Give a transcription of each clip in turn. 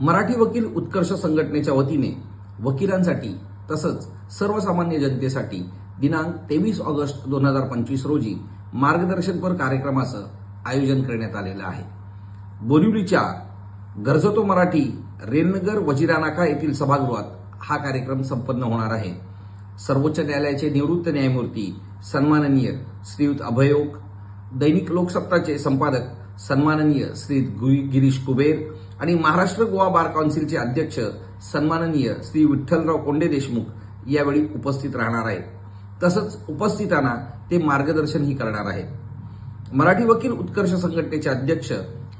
मराठी वकील उत्कर्ष संघटनेच्या वतीने वकिलांसाठी तसंच सर्वसामान्य जनतेसाठी दिनांक तेवीस ऑगस्ट दोन हजार पंचवीस रोजी मार्गदर्शनपर कार्यक्रमाचं आयोजन करण्यात आलेलं आहे. बोरिवलीच्या गरजतो मराठी रेलनगर वजिरानाका येथील सभागृहात हा कार्यक्रम संपन्न होणार आहे. सर्वोच्च न्यायालयाचे निवृत्त न्यायमूर्ती सन्माननीय श्रीयुत अभयोग दैनिक लोकसत्ताचे संपादक सन्माननीय श्री गु- गिरीश कुबेर आणि महाराष्ट्र गोवा बार काउन्सिलचे अध्यक्ष सन्माननीय श्री विठ्ठलराव कोंडे देशमुख यावेळी उपस्थित राहणार आहेत. तसंच उपस्थितांना ते मार्गदर्शनही करणार आहेत. मराठी वकील उत्कर्ष संघटनेचे अध्यक्ष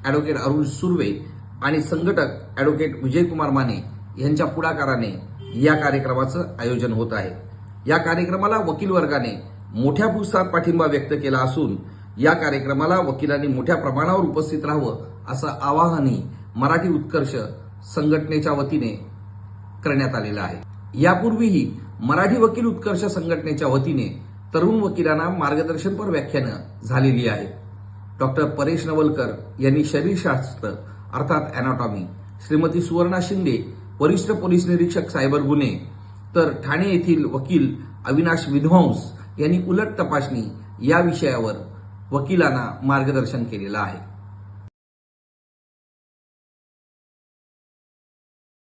अॅडव्होकेट अरुण सुर्वे आणि संघटक अॅडव्होकेट विजयकुमार माने यांच्या पुढाकाराने या कार्यक्रमाचं आयोजन होत आहे. या कार्यक्रमाला वकील वर्गाने मोठ्या पुस्तात पाठिंबा व्यक्त केला असून या कार्यक्रमाला वकिलांनी मोठ्या प्रमाणावर उपस्थित राहावं असं आवाहनही मराठी उत्कर्ष संघटनेच्या वतीने करण्यात आलेलं आहे. यापूर्वीही मराठी वकील उत्कर्ष संघटनेच्या वतीने तरुण वकिलांना मार्गदर्शनपर व्याख्यानं झालेली आहेत डॉक्टर परेश नवलकर यांनी शरीरशास्त्र अर्थात अॅनाटॉमी श्रीमती सुवर्णा शिंदे वरिष्ठ पोलीस निरीक्षक सायबर गुन्हे तर ठाणे येथील वकील अविनाश विध्वंस यांनी उलट तपासणी या विषयावर वकिलांना मार्गदर्शन केलेलं आहे.